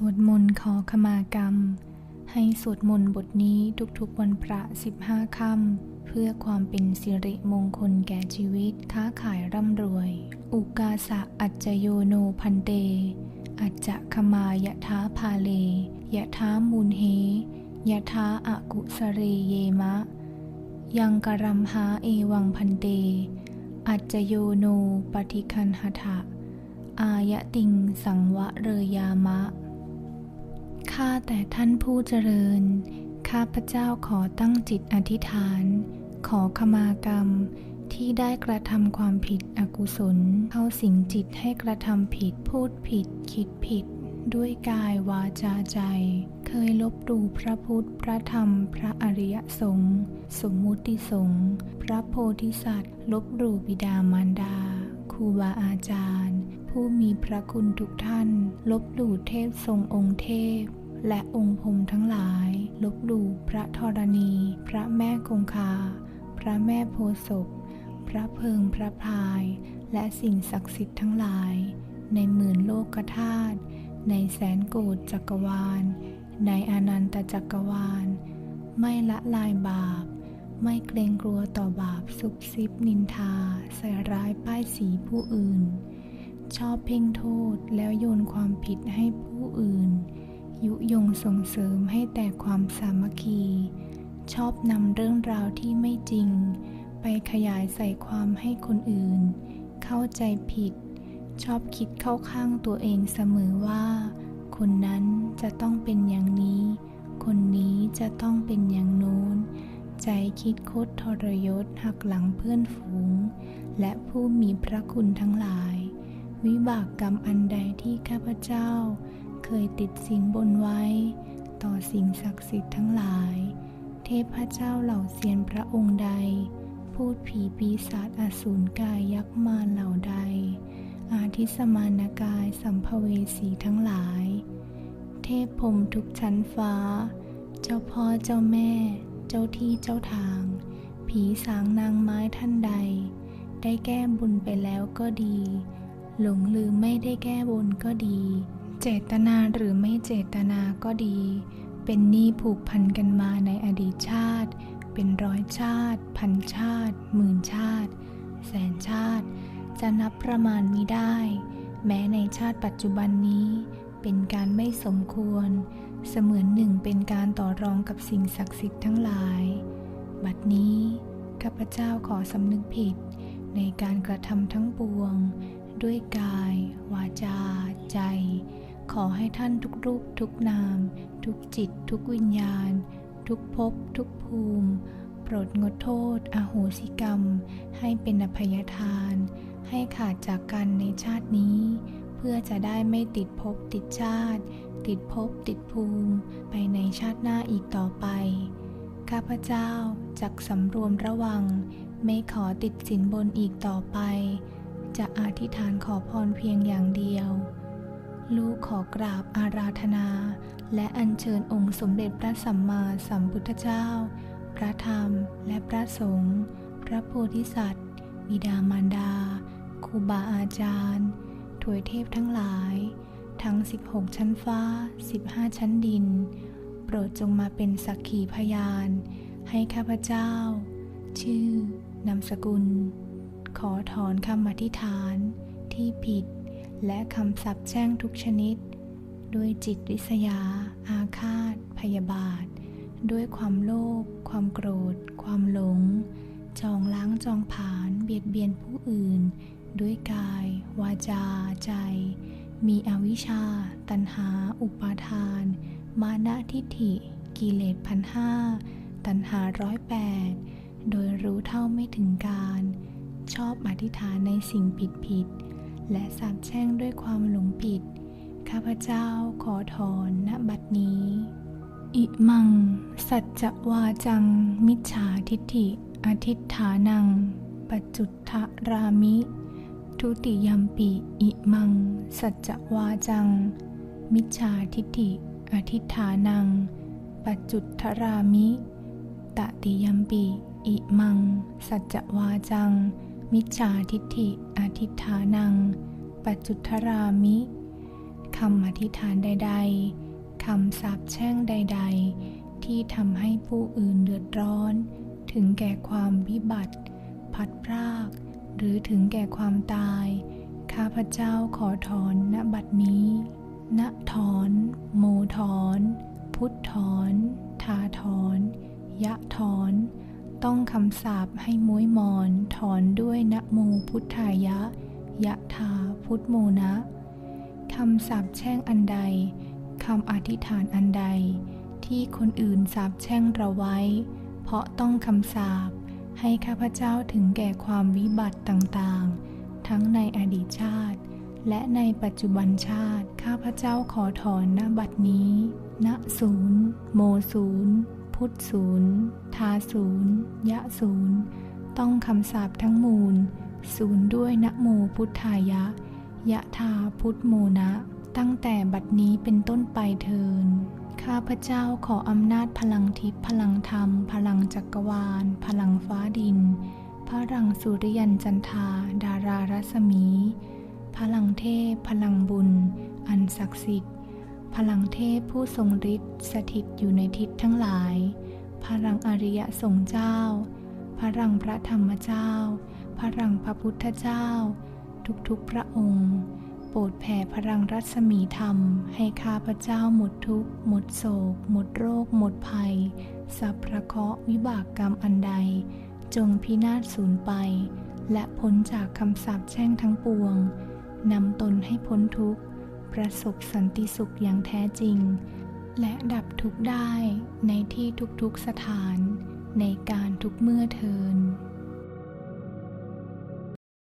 สวดมนต์ขอขมากรรม ให้สวดมนต์บทนี้ทุกๆวันพระ 15 ค่ำเพื่อความเป็นสิริมงคลแก่ชีวิตค้าขายร่ำรวย อุกาสะอัจจโยโนพันเต อัจจะขมายะท้าพาเลยะท้ามูลเฮยะท้าอากุสเรเยมะ ยังกรัมหาเอวังพันเต อัจจโยโนปฏิคันหทะอายะติงสังวะเรยามะ ข้าแต่ท่านผู้เจริญ ข้าพเจ้าขอตั้งจิตอธิษฐาน ขอขมากรรมที่ได้กระทำความผิดอกุศล เข้าสิงจิตให้กระทำผิดพูดผิด คิดผิด ด้วยกายวาจาใจ เคยลบหลู่พระพุทธพระธรรม พระอริยสงฆ์สมมุติสงฆ์พระโพธิสัตว์ ลบหลู่บิดามารดาครูบาอาจารย์ ผู้มีพระคุณทุกท่าน ลบหลู่เทพทรงองค์เทพ และองค์พรมทั้งหลาย ลบหลู่พระธรณี พระแม่คงคา พระแม่โพศพพระเพิงพระพาย และสิ่งศักดิ์สิทธิ์ทั้งหลาย ในหมื่นโลกธาตุในแสนโกฏจักรวาล ในอนันตจักรวาล ไม่ละลายบาป ไม่เกรงกลัวต่อบาปซุบซิบนินทา ใส่ร้ายป้ายสีผู้อื่น ชอบเพ่งโทษแล้วโยนความผิดให้ผู้อื่น ยุยงส่งเสริมให้แต่ความสามัคคี ชอบนำเรื่องราวที่ไม่จริง ไปขยายใส่ความให้คนอื่น เข้าใจผิด ชอบคิดเข้าข้างตัวเองเสมอว่า คนนั้นจะต้องเป็นอย่างนี้ คนนี้จะต้องเป็นอย่างโน้น ใจคิดคดทรยศหักหลังเพื่อนฝูง และผู้มีพระคุณทั้งหลาย วิบากกรรมอันใดที่ข้าพเจ้า เคยติดสินบนไว้ ต่อสิ่งศักดิ์สิทธิ์ทั้งหลาย เทพเจ้าเหล่าเซียนพระองค์ใด พูดผีปีศาจอสูรกายยักษ์มารเหล่าใด อาทิสมานกายสัมภเวสีทั้งหลาย เทพพรมทุกชั้นฟ้า เจ้าพ่อเจ้าแม่ เจ้าที่เจ้าทาง ผีสางนางไม้ท่านใด ได้แก้บุญไปแล้วก็ดี หลงลืมไม่ได้แก้บนก็ดี เจตนาหรือไม่เจตนาก็ดี เป็นหนี้ผูกพันกันมาในอดีตชาติ เป็นร้อยชาติ พันชาติ หมื่นชาติ แสนชาติ จะนับประมาณมิได้ แม้ในชาติปัจจุบันนี้ เป็นการไม่สมควร เสมือนหนึ่งเป็นการต่อรองกับสิ่งศักดิ์สิทธิ์ทั้งหลาย บัดนี้ข้าพเจ้าขอสำนึกผิด ในการกระทำทั้งปวง ด้วยกาย วาจา ใจ ขอให้ท่านทุกรูปทุกนาม ทุกจิตทุกวิญญาณ ทุกภพทุกภูมิโปรดงดโทษอโหสิกรรม ให้เป็นอภัยทาน ให้ขาดจากกันในชาตินี้ เพื่อจะได้ไม่ติดภพติดชาติ ติดภพติดภูมิไปในชาติหน้าอีกต่อไป ข้าพเจ้าจักสำรวมระวัง ไม่ขอติดสินบนอีกต่อไป จะอธิษฐานขอพรเพียงอย่างเดียว ลูกขอกราบอาราธนา และอัญเชิญองค์สมเด็จพระสัมมาสัมพุทธเจ้า พระธรรมและพระสงฆ์พระโพธิสัตว์ บิดามารดาครูบาอาจารย์ถวยเทพทั้งหลาย ทั้ง 16 ชั้นฟ้า 15 ชั้นดิน โปรดจงมาเป็นสักขีพยาน ให้ข้าพเจ้า ชื่อนามสกุล ขอถอนคำอธิษฐานที่ผิด และคำสับแช่งทุกชนิด ด้วยจิตริษยา อาฆาต พยาบาท ด้วยความโลภความโกรธ ความหลง จองล้างจองผาญเบียดเบียนผู้อื่น ด้วยกาย วาจา ใจ มีอวิชชา ตัณหา อุปาทาน มานะทิฏฐิ กิเลสพันห้าตัณหาร้อยแปดโดยรู้เท่าไม่ถึงการ ชอบอธิษฐานในสิ่งผิดผิด และสาปแช่งด้วยความหลงผิด ข้าพเจ้าขอถอนณบัดนี้ อิมัง สัจจวาจัง มิจฉาทิฏฐิอธิฐานังปัจจุทธรามิ ทุติยมปิ อิมัง สัจจวาจัง มิจฉาทิฏฐิอธิฐานังปัจจุทธรามิ ตติยมปิ อิมัง สัจจวาจัง มิจฉาทิฏฐิอธิษฐานัง ปัจจุทธรามิคำอธิษฐานใด ๆคำสาปแช่งใด ๆ ที่ทำให้ผู้อื่นเดือดร้อน ถึงแก่ความวิบัติ พัดพราก หรือถึงแก่ความตาย ข้าพเจ้าขอถอนณบัดนี้ณถอน โมถอน พุทธถอน ทาถอน ยะถอน ต้องคำสาปให้ม้วยมอนถอนด้วยนะโมพุทธายะ ยะทาพุทโมนะคำสาปแช่งอันใดคำอธิษฐานอันใด ที่คนอื่นสาปแช่งเราไว้ เพราะต้องคำสาปให้ข้าพเจ้าถึงแก่ความวิบัติต่างๆ ทั้งในอดีตชาติ และในปัจจุบันชาติ ข้าพเจ้าขอถอนณบัดนี้ ณศูนย์ โมศูนย์ พุทธศูนย์ทาศูนย์ยะศูนย์ต้องคำสาปทั้งมูล ศูนย์ด้วยนะโมพุทธายะ ยะทาพุทธโมนะ ตั้งแต่บัดนี้เป็นต้นไปเทินข้าพเจ้าขออำนาจพลังทิพย์พลังธรรม พลังจักรวาล พลังฟ้าดิน พลังสุริยันจันทา ดารารัศมี พลังเทพ พลังบุญ อันศักดิ์สิทธิ์ พลังเทพผู้ทรงฤทธิ์สถิตอยู่ในทิศทั้งหลาย พลังอริยสงฆ์เจ้า พลังพระธรรมเจ้า พลังพระพุทธเจ้า ทุกๆพระองค์ โปรดแผ่พลังรัศมีธรรม ให้ข้าพเจ้าหมดทุกข์หมดโศก หมดโรค หมดภัย สัพพะเคราะห์วิบากกรรมอันใด จงพินาศสูญไป และพ้นจากคำสาปแช่งทั้งปวงนำตนให้พ้นทุกข์ ประสบสันติสุขอย่างแท้จริง และดับทุกได้ในที่ทุกๆสถานในการทุกเมื่อเทิน